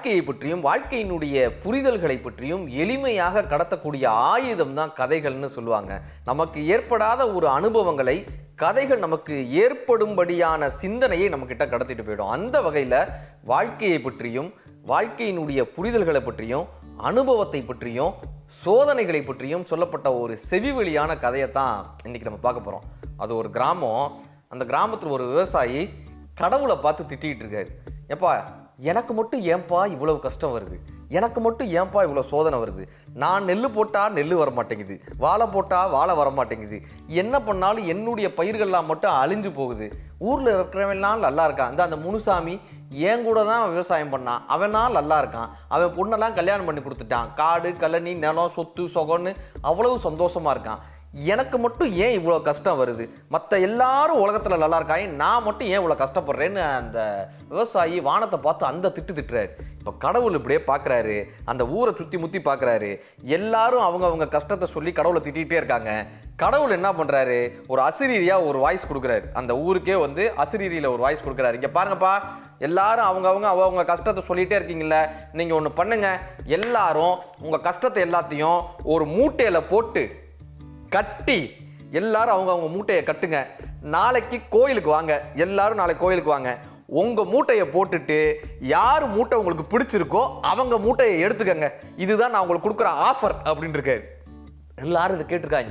வாழ்க்கையை பற்றியும் வாழ்க்கையினுடைய புரிதல்களை பற்றியும் எளிமையாக கடத்தக்கூடிய ஆயுதம் தான் கதைகள்னு சொல்லுவாங்க. நமக்கு ஏற்படாத ஒரு அனுபவங்களை கதைகள் நமக்கு ஏற்படும்படியான சிந்தனையை நம்மக்கிட்ட கடத்திட்டு போயிடும். அந்த வகையில் வாழ்க்கையை பற்றியும் வாழ்க்கையினுடைய புரிதல்களை பற்றியும் அனுபவத்தை பற்றியும் சோதனைகளை பற்றியும் சொல்லப்பட்ட ஒரு செவிவெளியான கதையை தான் இன்னைக்கு நம்ம பார்க்க போகிறோம் அது ஒரு கிராமம். அந்த கிராமத்தில் ஒரு விவசாயி கடவுளை பார்த்து திட்டிகிட்டு இருக்காரு. ஏப்பா எனக்கு மட்டும் ஏன்பா இவ்வளவு கஷ்டம் வருது? எனக்கு மட்டும் ஏன்பா இவ்வளோ சோதனை வருது? நான் நெல் போட்டால் நெல் வர மாட்டேங்குது வாழை போட்டால் வாழை வர மாட்டேங்குது என்ன பண்ணாலும் என்னுடைய பயிர்கள்லாம் மட்டும் அழிஞ்சு போகுது. ஊரில் இருக்கிறவன்லாம் நல்லா இருக்கான். இந்த அந்த முனுசாமி என் கூட தான் அவன் விவசாயம் பண்ணான். அவனால் நல்லா இருக்கான். அவன் பொண்ணெல்லாம் கல்யாணம் பண்ணி கொடுத்துட்டான். காடு கழனி நிலம் சொத்து சொகன்னு அவ்வளவு சந்தோஷமா இருக்கான். எனக்கு மட்டும் ஏன் இவ்வளோ கஷ்டம் வருது? மற்ற எல்லாரும் உலகத்தில் நல்லா இருக்காங்க. நான் மட்டும் ஏன் இவ்வளோ கஷ்டப்படுறேன்னு அந்த விவசாயி வானத்தை பார்த்து அந்த திட்டு திட்டுறாரு. இப்போ கடவுள் இப்படியே பார்க்குறாரு அந்த ஊரை சுற்றி முற்றி பார்க்குறாரு எல்லாரும் அவங்க அவங்க கஷ்டத்தை சொல்லி கடவுளை திட்டிகிட்டே இருக்காங்க. கடவுள் என்ன பண்ணுறாரு ஒரு அசிரீரியாக ஒரு வாய்ஸ் கொடுக்குறாரு. அந்த ஊருக்கே வந்து அசிரீரியில் ஒரு வாய்ஸ் கொடுக்குறாரு. இங்கே பாருங்கப்பா எல்லாரும் அவங்கவுங்க அவங்க கஷ்டத்தை சொல்லிகிட்டே இருக்கீங்கள நீங்கள் ஒன்று பண்ணுங்கள் எல்லாரும் உங்கள் கஷ்டத்தை எல்லாத்தையும் ஒரு மூட்டையில் போட்டு கட்டி. எல்லாரும் அவங்க அவங்க மூட்டையை கட்டுங்க. நாளைக்கு கோயிலுக்கு வாங்க. எல்லாரும் நாளைக்கு கோயிலுக்கு வாங்க. உங்கள் மூட்டையை போட்டுட்டு யார் மூட்டை உங்களுக்கு பிடிச்சிருக்கோ அவங்க மூட்டையை எடுத்துக்கங்க. இதுதான் நான் உங்களுக்கு கொடுக்குற ஆஃபர் அப்படின்னு இருக்காரு. எல்லாரும் இதை கேட்டிருக்காங்க.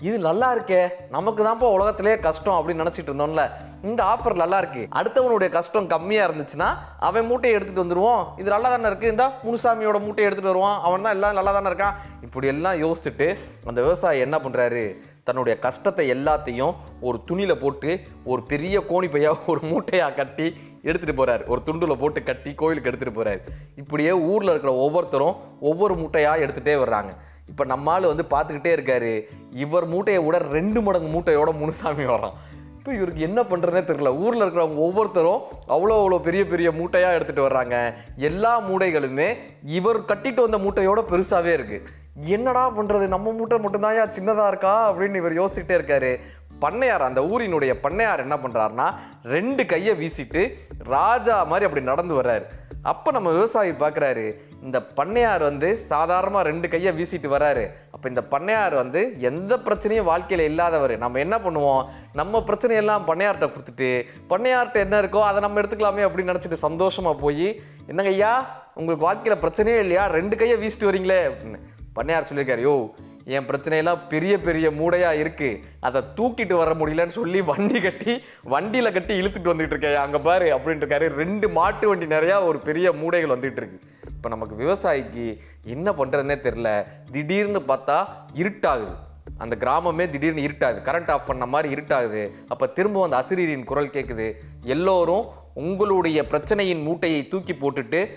இது நல்லா இருக்கே. நமக்கு தான்ப்பா உலகத்திலே கஷ்டம் அப்படின்னு நினச்சிட்டு இருந்தோம்ல. இந்த ஆஃபர் நல்லா இருக்கு அடுத்தவனுடைய கஷ்டம் கம்மியாக இருந்துச்சுன்னா அவன் மூட்டையை எடுத்துட்டு வந்துடுவோம் இது நல்லா தானே இருக்கு? இந்த முனுசாமியோட மூட்டையை எடுத்துட்டு வருவான். அவன் தான் எல்லாம் நல்லா தானே இருக்கான்? இப்படி எல்லாம் யோசிச்சுட்டு அந்த விவசாயி என்ன பண்ணுறாரு தன்னுடைய கஷ்டத்தை எல்லாத்தையும் ஒரு துணியில் போட்டு ஒரு பெரிய கோணி பையா ஒரு மூட்டையாக கட்டி எடுத்துகிட்டு போகிறார் ஒரு துண்டுல போட்டு கட்டி கோயிலுக்கு எடுத்துகிட்டு போகிறார் இப்படியே ஊரில் இருக்கிற ஒவ்வொருத்தரும் ஒவ்வொரு மூட்டையாக எடுத்துகிட்டே வர்றாங்க. இப்போ நம்மால் வந்து பார்த்துக்கிட்டே இருக்காரு. இவர் மூட்டையை விட ரெண்டு மடங்கு மூட்டையோட முனுசாமி வரான் இப்போ இவருக்கு என்ன பண்ணுறதே தெரில ஊரில் இருக்கிறவங்க ஒவ்வொருத்தரும் அவ்வளோ அவ்வளோ பெரிய பெரிய மூட்டையாக எடுத்துகிட்டு வர்றாங்க. எல்லா மூடைகளுமே இவர் கட்டிட்டு வந்த மூட்டையோட பெருசாகவே இருக்குது என்னடா பண்ணுறது நம்ம மூட்டை மட்டும்தான் சின்னதாக இருக்கா? அப்படின்னு இவர் யோசிச்சுக்கிட்டே இருக்காரு. பண்ணையார் அந்த ஊரினுடைய பண்ணையார் என்ன பண்ணுறாருனா ரெண்டு கையை வீசிட்டு ராஜா மாதிரி அப்படி நடந்து வர்றாரு. அப்போ நம்ம விவசாயி பார்க்குறாரு இந்த பண்ணையார் வந்து சாதாரணமாக ரெண்டு கையை வீசிட்டு வராரு அப்போ இந்த பண்ணையார் வந்து எந்த பிரச்சனையும் வாழ்க்கையில் இல்லாதவர். நம்ம என்ன பண்ணுவோம்? நம்ம பிரச்சனையெல்லாம் பண்ணையார்கிட்ட கொடுத்துட்டு பண்ணையார்கிட்ட என்ன இருக்கோ அதை நம்ம எடுத்துக்கலாமே அப்படின்னு நினச்சிட்டு சந்தோஷமாக போய் என்னங்க ஐயா உங்களுக்கு வாழ்க்கையில் பிரச்சனையே இல்லையா? ரெண்டு கையை வீசிட்டு வரீங்களே அப்படின்னு பண்ணையார் சொல்லியிருக்காரு யோ என் பிரச்சனையெல்லாம் பெரிய பெரிய மூடையாக இருக்குது அதை தூக்கிட்டு வர முடியலன்னு சொல்லி வண்டி கட்டி வண்டியில் கட்டி இழுத்துட்டு வந்துட்டு இருக்கேன். அங்கே பாரு அப்படின்ட்டு இருக்காரு. ரெண்டு மாட்டு வண்டி நிறையா ஒரு பெரிய மூடைகள் வந்துட்டு இருக்கு. இப்போ நமக்கு விவசாயிக்கு என்ன பண்ணுறதுனே தெரில திடீர்னு பார்த்தா இருட்டாகுது. அந்த கிராமமே திடீர்னு இருட்டாகுது. கரண்ட் ஆஃப் பண்ண மாதிரி இருட்டாகுது. அப்போ திரும்ப அந்த அசிரீரின் குரல் கேட்குது எல்லோரும் உங்களுடைய பிரச்சனையின் மூட்டையை தூக்கி போட்டுட்டு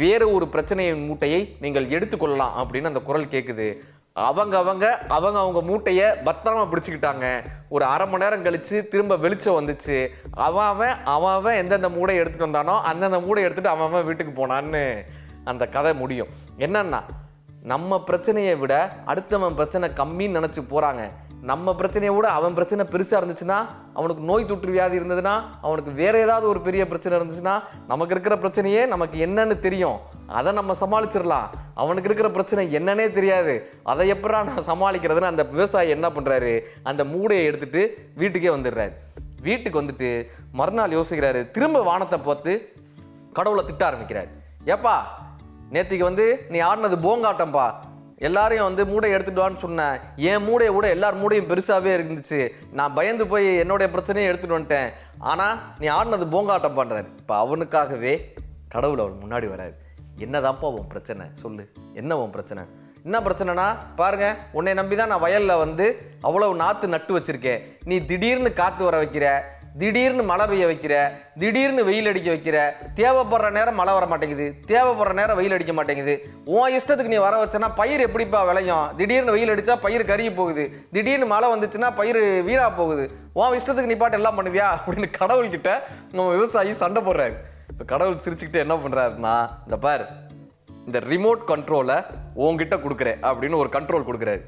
வேறு ஒரு பிரச்சனையின் மூட்டையை நீங்கள் எடுத்துக்கொள்ளலாம் அப்படின்னு அந்த குரல் கேட்குது அவங்க அவங்க அவங்க அவங்க மூட்டையை பத்திரமா பிடிச்சிக்கிட்டாங்க. ஒரு அரை மணி நேரம் கழிச்சு திரும்ப வெளிச்சம் வந்துச்சு. அவன் அவன் அவன் அவன் எந்தெந்த மூடை எடுத்துட்டு வந்தானோ அந்தந்த மூடை எடுத்துட்டு அவன் அவன் வீட்டுக்கு போனான்னு அந்த கதை முடியும். என்னன்னா நம்ம பிரச்சனையை விட அடுத்தவன் பிரச்சனை கம்மின்னு நினச்சி போகிறாங்க நம்ம பிரச்சனையை விட அவன் பிரச்சனை பெருசாக இருந்துச்சுன்னா அவனுக்கு நோய் தொற்று வியாதி இருந்ததுன்னா அவனுக்கு வேறு ஏதாவது ஒரு பெரிய பிரச்சனை இருந்துச்சுன்னா நமக்கு இருக்கிற பிரச்சனையே நமக்கு என்னன்னு தெரியும். அதை நம்ம சமாளிச்சிடலாம் அவனுக்கு இருக்கிற பிரச்சனை என்னன்னே தெரியாது. அதை எப்படா நான் சமாளிக்கிறதுன்னு அந்த விவசாயி என்ன பண்ணுறாரு அந்த மூடையை எடுத்துட்டு வீட்டுக்கே வந்துடுறாரு. வீட்டுக்கு வந்துட்டு மறுநாள் யோசிக்கிறாரு. திரும்ப வானத்தை பார்த்து கடவுளை திட்ட ஆரம்பிக்கிறார். ஏப்பா நேத்திக்கு வந்து நீ ஆடினது போங்காட்டம்பா. எல்லாரையும் வந்து மூடை எடுத்துட்டு வான்னு சொன்னேன் என் மூடையை விட எல்லார் மூடையும் பெருசாகவே இருந்துச்சு. நான் பயந்து போய் என்னுடைய பிரச்சனையை எடுத்துட்டு வந்துட்டேன். ஆனால் நீ ஆடினது போங்காட்டம் பண்ணுறாரு இப்போ அவனுக்காகவே கடவுள் அவன் முன்னாடி வராரு. என்னதான்ப்பா உன் பிரச்சனை? சொல்லு. என்ன உன் பிரச்சனை? என்ன பிரச்சனைனா பாருங்க உன்னை நம்பி தான் நான் வயலில் வந்து அவ்வளவு நாற்று நட்டு வச்சுருக்கேன். நீ திடீர்னு காற்று வர வைக்கிற திடீர்னு மழை பெய்ய வைக்கிற திடீர்னு வெயில் அடிக்க வைக்கிற தேவைப்படுற நேரம் மழை வர மாட்டேங்குது தேவைப்படுற நேரம் வெயில் அடிக்க மாட்டேங்குது. உன் இஷ்டத்துக்கு நீ வர வச்சனா பயிர் எப்படிப்பா விளையும்? திடீர்னு வெயில் அடித்தா பயிர் கருகி போகுது. திடீர்னு மழை வந்துச்சுன்னா பயிர் வீணாக போகுது. உன் இஷ்டத்துக்கு நீ பாட்டு எல்லாம் பண்ணுவியா? அப்படின்னு கடவுள்கிட்ட நம்ம விவசாயி சண்டை போடுறாரு. இப்போ கடவுள் சிரிச்சுக்கிட்டு என்ன பண்ணுறாருன்னா இந்த பார் இந்த ரிமோட் கண்ட்ரோலை உங்ககிட்ட கொடுக்குறேன் அப்படின்னு ஒரு கண்ட்ரோல் கொடுக்குறாரு.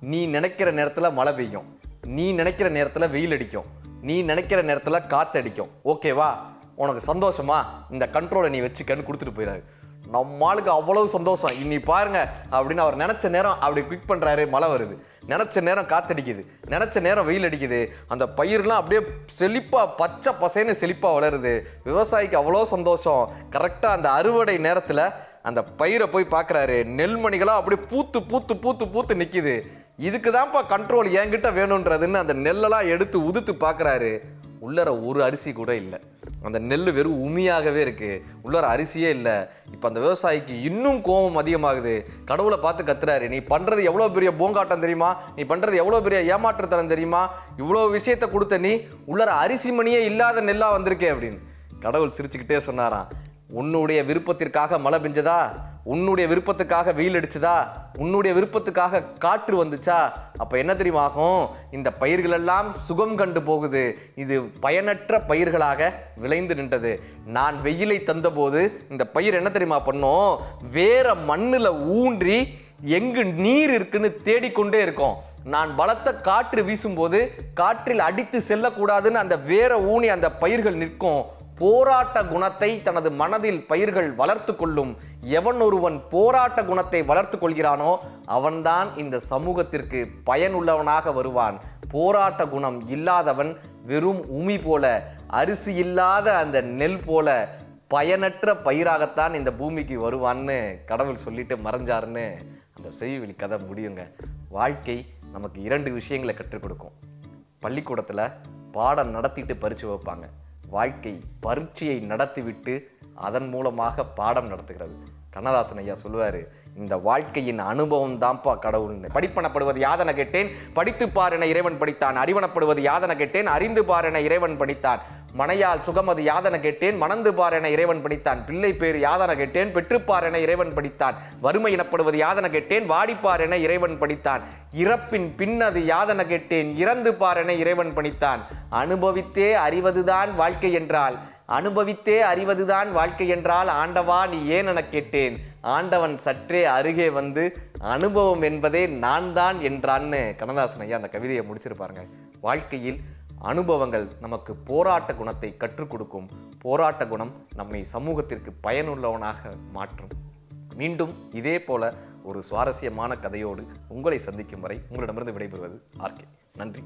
நீ நினைக்கிற நேரத்தில் மழை பெய்யும். நீ நினைக்கிற நேரத்தில் வெயில் அடிக்கும். நீ நினைக்கிற நேரத்தில் காற்று அடிக்கும். ஓகேவா? உனக்கு சந்தோஷமா? இந்த கண்ட்ரோலை நீ வச்சுக்கன்னு கொடுத்துட்டு போயிடாரு நம்மளுக்கு அவ்வளவு சந்தோஷம். இன்னி பாருங்க அப்படின்னு அவர் நினைச்ச நேரம் அப்படி குவிக் பண்ணுறாரு மழை வருது. நினச்ச நேரம் காத்தடிக்குது. நினச்ச நேரம் வெயில் அடிக்குது. அந்த பயிர்லாம் அப்படியே செழிப்பாக பச்சை பசேன்னு செழிப்பாக வளருது. விவசாயிக்கு அவ்வளோ சந்தோஷம். கரெக்டாக அந்த அறுவடை நேரத்தில் அந்த பயிரை போய் பார்க்குறாரு நெல்மணிகளாக அப்படியே பூத்து பூத்து பூத்து பூத்து நிற்கிது இதுக்கு தான்ப்பா கண்ட்ரோல் என்கிட்ட வேணுன்றதுன்னு அந்த நெல்லெல்லாம் எடுத்து உதுத்து பார்க்குறாரு உள்ளற ஒரு அரிசி கூட இல்லை. அந்த நெல் வெறும் உமியாகவே இருக்குது உள்ளார அரிசியே இல்லை. இப்போ அந்த விவசாயிக்கு இன்னும் கோபம் அதிகமாகுது. கடவுளை பார்த்து கத்துறாரு. நீ பண்ணுறது எவ்வளோ பெரிய பூங்காட்டம் தெரியுமா? நீ பண்ணுறது எவ்வளோ பெரிய ஏமாற்றுத்தனம் தெரியுமா? இவ்வளோ விஷயத்தை கொடுத்த நீ உள்ளார அரிசி மணியே இல்லாத நெல்லாக வந்திருக்கே அப்படின்னு. கடவுள் சிரிச்சுக்கிட்டே சொன்னாராம். உன்னுடைய விருப்பத்திற்காக மழை பெஞ்சதா? உன்னுடைய விருப்பத்துக்காக வெயில் அடிச்சதா? உன்னுடைய விருப்பத்துக்காக காற்று வந்துச்சா? அப்போ என்ன தெரியுமா ஆகும்? இந்த பயிர்களெல்லாம் சுகம் கண்டு போகுது. இது பயனற்ற பயிர்களாக விளைந்து நின்றது. நான் வெயிலை தந்தபோது இந்த பயிர் என்ன தெரியுமா பண்ணும்? வேற மண்ணில் ஊன்றி எங்கு நீர் இருக்குன்னு தேடிக்கொண்டே இருக்கும். நான் பலத்த காற்று வீசும்போது காற்றில் அடித்து செல்லக்கூடாதுன்னு அந்த வேற ஊனி அந்த பயிர்கள் நிற்கும். போராட்ட குணத்தை தனது மனதில் பயிர்கள் வளர்த்து கொள்ளும் எவன் ஒருவன் போராட்ட குணத்தை வளர்த்து கொள்கிறானோ அவன்தான் இந்த சமூகத்திற்கு பயனுள்ளவனாக வருவான். போராட்ட குணம் இல்லாதவன் வெறும் உமி போல அரிசி இல்லாத அந்த நெல் போல பயனற்ற பயிராகத்தான் இந்த பூமிக்கு வருவான்னு கடவுள் சொல்லிட்டு மறைஞ்சாருன்னு அந்த செய்வெளி கதை முடியுங்க. வாழ்க்கை நமக்கு இரண்டு விஷயங்களை கற்றுக் கொடுக்கும். பள்ளிக்கூடத்தில் பாடம் நடத்திட்டு பறித்து வைப்பாங்க வாழ்க்கை பரீட்சையை நடத்திவிட்டு அதன் மூலமாக பாடம் நடத்துகிறது. கண்ணதாசன் ஐயா சொல்லுவார் இந்த வாழ்க்கையின் அனுபவம் தான்ப்பா கடவுள்னு படிப்பனப்படுவது யாதன கேட்டேன் படித்து பார் இறைவன் படித்தான். அறிவனப்படுவது யாதன கேட்டேன் அறிந்து பாரென இறைவன் படித்தான். மனையால் சுகமது யாதன கேட்டேன் மணந்து பார் என இறைவன் படித்தான். பிள்ளை பேர் யாதன கேட்டேன் பெற்றுப்பார் என இறைவன் படித்தான். வறுமை எனப்படுவது யாதன கேட்டேன் வாடிப்பார் என இறைவன் படித்தான். இறப்பின் பின்னது யாதன கேட்டேன் இறந்து பார் என இறைவன் படித்தான். அனுபவித்தே அறிவதுதான் வாழ்க்கை என்றால் அனுபவித்தே அறிவதுதான் வாழ்க்கை என்றால் ஆண்டவா நீ ஏன் என கேட்டேன்? ஆண்டவன் சற்றே அருகே வந்து அனுபவம் என்பதே நான் தான் என்றான்னு கண்ணதாசன் ஐயா அந்த கவிதையை முடிச்சிருப்பாருங்க வாழ்க்கையில் அனுபவங்கள் நமக்கு போராட்ட குணத்தை கற்றுக் கொடுக்கும். போராட்ட குணம் நம்மை சமூகத்திற்கு பயனுள்ளவனாக மாற்றும். மீண்டும் இதே போல ஒரு சுவாரஸ்யமான கதையோடு உங்களை சந்திக்கும் வரை உங்களிடமிருந்து விடைபெறுவது ஆர்கே நன்றி.